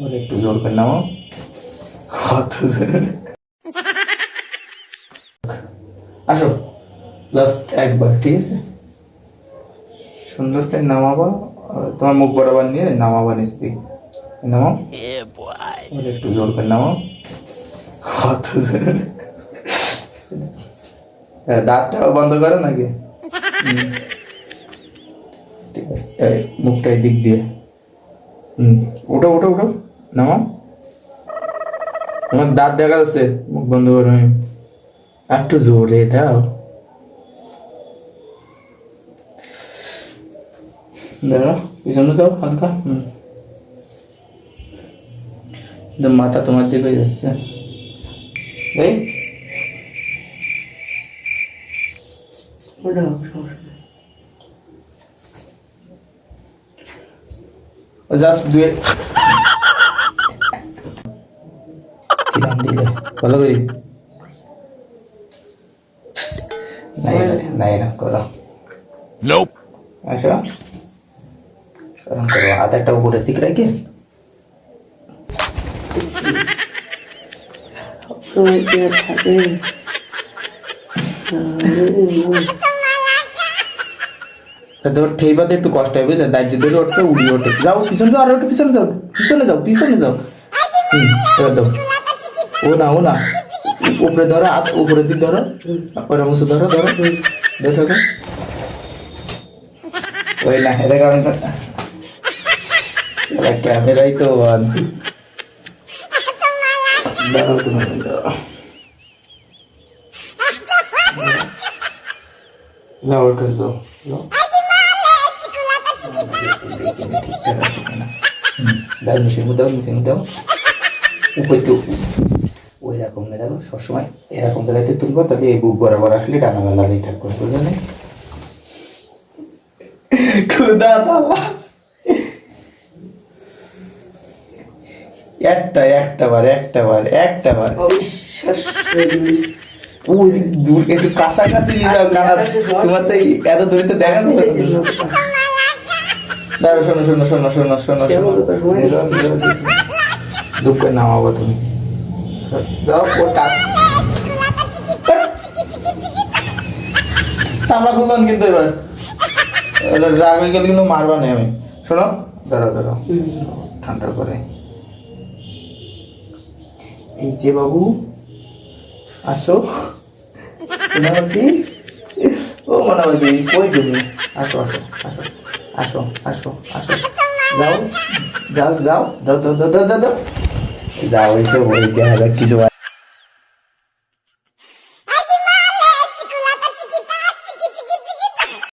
ওর একটু জোর করে নামাও কত জোরে আসো লাস্ট একবার ঠিক আছে সুন্দর করে নামাবা আর তোমার মুখ বরাবর নিয়ে নামাবা নিচ দিকে নামাও ওর একটু জোর করে নামাও কত জোরে হ্যাঁ, দাঁতটাও বন্ধ করো নাকি হুম। ঠিক আছে এই মুখটা দিক দিয়ে হুম ওঠো ওঠো ওঠো নামাও তোমার দাঁত দেখা যাচ্ছে মুখ বন্ধ করো একটু জোরে দাও। দাঁড়াও পিছনে যাও হালকা। হুম। মাথা তোমার দিকে যাচ্ছে। এই। জাস্ট দুয়ে কিরাম দিলে ভালো করি নাই নাই না করো Nope. আসো কারণ করো হাত একটা উপরের দিক রেখে সবাই কি আর থাকে তাতে ওর ঠেইবাতে একটু কষ্ট হয় বুঝলে দায়িত্ব ধরে ওঠতে উড়িয়ে ওঠে যাও পিছনে যাও আরো একটু পিছনে যাও পিছনে যাও পিছনে যাও হুম এবার দাও ও না ও না উপরে ধরো হাত উপরের দিক ধরো ওরা মুছে ধরো ধরো দেখো তো। ওই না এটা আমি ক্যামেরাই তো on। দাঁড়াও তুমি দাঁড়াও। যাও ওর কাছে যাও যাও দাও মিশিয়ে দাও মিশিয়ে দাও উপরে তো ওই রকম না দেখো সবসময় এরকম জায়গাতে তুলবো তাহলে এই বুক বরাবর আসলে ডানা মেলা নেই থাকবে বুঝলেন খুদা একটা একটা বার একটা বার একটা বার। ওই দূর একটু কাছাকাছি নিয়ে যাও কানা তোমার তো এত দূরে তো দেখা যাচ্ছে শোনো শোনো শোনো শোনো শোনো শোনো। দুঃখ নামাবো তুমি। যাও ওর কাজ। চামড়া খুলবেন কিন্তু এবার। রাগ হয়ে গেলে কিন্তু মারবা না আমি। শোনো দাঁড়াও দাঁড়াও। ঠান্ডা করে। এই যে বাবু আসো। সোনামতি ও মনামতি কই তুমি? আসো আসো আসো আসো আসো আসো। যাও যাও যাও দাও দাও দাও দাও দাও Dá um isso aí, guerra da Kizuá.